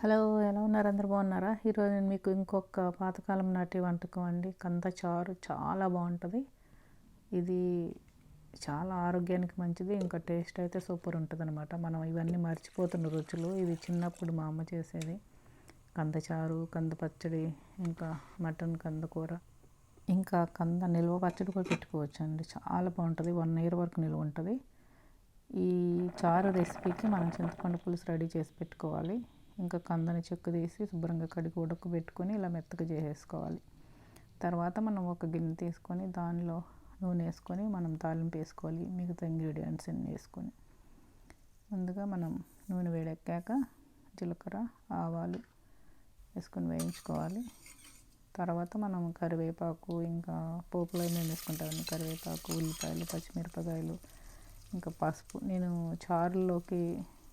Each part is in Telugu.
హలో ఎలా ఉన్నారు? అందరు బాగున్నారా? ఈరోజు నేను మీకు ఇంకొక పాతకాలం నాటి వంటకం అండి. కంద చారు చాలా బాగుంటుంది. ఇది చాలా ఆరోగ్యానికి మంచిది ఇంకా టేస్ట్ అయితే సూపర్ ఉంటుంది అనమాట మనం ఇవన్నీ మర్చిపోతున్న రుచులు. ఇవి చిన్నప్పుడు మా అమ్మ చేసేది. కంద చారు కంద పచ్చడి ఇంకా మటన్ కంద కూర. ఇంకా కంద నిల్వ పచ్చడి కూడా పెట్టుకోవచ్చు అండి చాలా బాగుంటుంది. వన్ ఇయర్ వరకు నిల్వ ఉంటుంది. ఈ చారు రెసిపీకి మనం చింతపండు పులుసు రెడీ చేసి పెట్టుకోవాలి. ఇంకా కందని చెక్కు తీసి శుభ్రంగా కడిగి ఉడకబెట్టుకొని ఇలా మెత్తగా చేసేసుకోవాలి. తర్వాత మనం ఒక గిన్నె తీసుకొని దానిలో నూనె వేసుకొని మనం తాలింపు వేసుకోవాలి మిగతా ఇంగ్రీడియంట్స్ అన్నీ వేసుకొని. ముందుగా మనం నూనె వేడెక్కాక జీలకర్ర ఆవాలు వేసుకొని వేయించుకోవాలి. తర్వాత మనం కరివేపాకు ఇంకా పోపులో నేను వేసుకుంటాను కరివేపాకు ఉల్లిపాయలు పచ్చిమిరపకాయలు ఇంకా పసుపు. నేను చారులోకి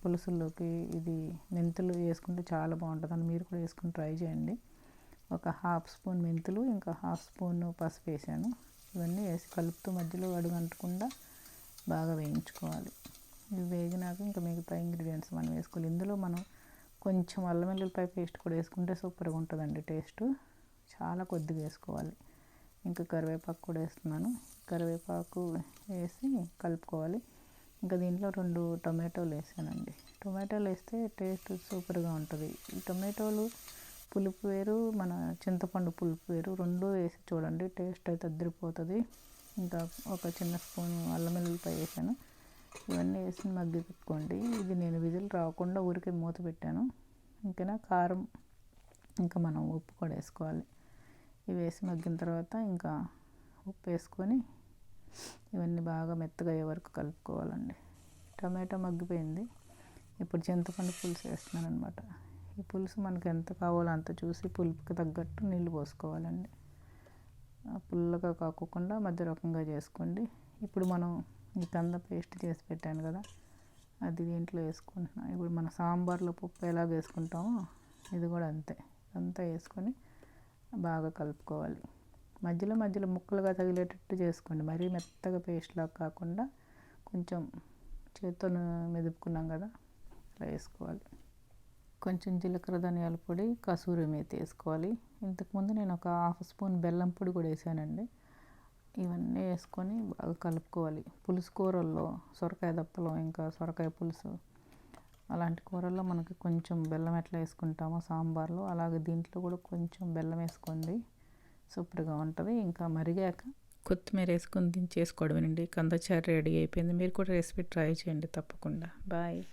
పులుసుల్లోకి ఇది మెంతులు వేసుకుంటే చాలా బాగుంటుందని మీరు కూడా వేసుకుని ట్రై చేయండి. ఒక హాఫ్ స్పూన్ మెంతులు ఇంకా హాఫ్ స్పూన్ పసుపు వేసాను. ఇవన్నీ వేసి కలుపుతూ మధ్యలో అడుగంటకుండా బాగా వేయించుకోవాలి. ఇవి వేగినాక ఇంకా మిగతా ఇంగ్రీడియంట్స్ మనం వేసుకోవాలి. ఇందులో మనం కొంచెం అల్లం వెల్లుల్లిపాయ పేస్ట్ కూడా వేసుకుంటే సూపర్గా ఉంటుందండి టేస్ట్. చాలా కొద్దిగా వేసుకోవాలి. ఇంకా కరివేపాకు కూడా వేస్తున్నాను. కరివేపాకు వేసి కలుపుకోవాలి. ఇంకా దీంట్లో రెండు టొమాటోలు వేసానండి. టొమాటోలు వేస్తే టేస్ట్ సూపర్గా ఉంటుంది. ఈ టొమాటోలు పులుపు వేరు మన చింతపండు పులుపు వేరు రెండు వేసి చూడండి టేస్ట్ అయితే అద్దరిపోతుంది. ఇంకా ఒక చిన్న స్పూన్ అల్లం వెల్లుల్లిపాయ వేసాను. ఇవన్నీ వేసి మగ్గి పెట్టుకోండి. ఇది నేను విజిల్ రాకుండా ఊరికే మూత పెట్టాను. ఇంకైనా? కారం ఇంకా మనం ఉప్పు కూడా వేసుకోవాలి. ఇవి వేసి మగ్గిన తర్వాత ఇంకా ఉప్పు వేసుకొని ఇవన్నీ బాగా మెత్తగా అయ్యే వరకు కలుపుకోవాలండి. టమాటో మగ్గిపోయింది. ఇప్పుడు చింతపండు పులుసు వేస్తున్నాను అనమాట ఈ పులుసు మనకు ఎంత కావాలో అంత చూసి పులుపుకి తగ్గట్టు నీళ్ళు పోసుకోవాలండి. పుల్లగా కాకుండా మధ్య రకంగా చేసుకోండి. ఇప్పుడు మనం ఈ కంద పేస్ట్ చేసి పెట్టాను కదా అది దీంట్లో వేసుకుంటున్నాం. ఇప్పుడు మన సాంబార్లో పప్పు ఎలాగ వేసుకుంటామో ఇది కూడా అంతే. అంతా వేసుకొని బాగా కలుపుకోవాలి. మధ్యలో మధ్యలో ముక్కలుగా తగిలేటట్టు చేసుకోండి. మరీ మెత్తగా పేస్ట్లా కాకుండా కొంచెం చేతితో మెదుపుకున్నాం కదా అలా వేసుకోవాలి. కొంచెం జీలకర్ర ధనియాల పొడి కసూరి మేతి వేసుకోవాలి. ఇంతకుముందు నేను ఒక హాఫ్ స్పూన్ బెల్లం పొడి కూడా వేసానండి. ఇవన్నీ వేసుకొని బాగా కలుపుకోవాలి. పులుసు కూరల్లో సొరకాయ దప్పలం ఇంకా సొరకాయ పులుసు అలాంటి కూరల్లో మనకి కొంచెం బెల్లం ఎట్లా వేసుకుంటామో సాంబార్లో అలాగే దీంట్లో కూడా కొంచెం బెల్లం వేసుకోండి. సూపర్గా ఉంటుంది. ఇంకా మరిగాక కొత్తిమీర వేసుకొని దించేసుకోవడమేనండి. కందచారు రెడీ అయిపోయింది. మీరు కూడా రెసిపీ ట్రై చేయండి తప్పకుండా. బాయ్.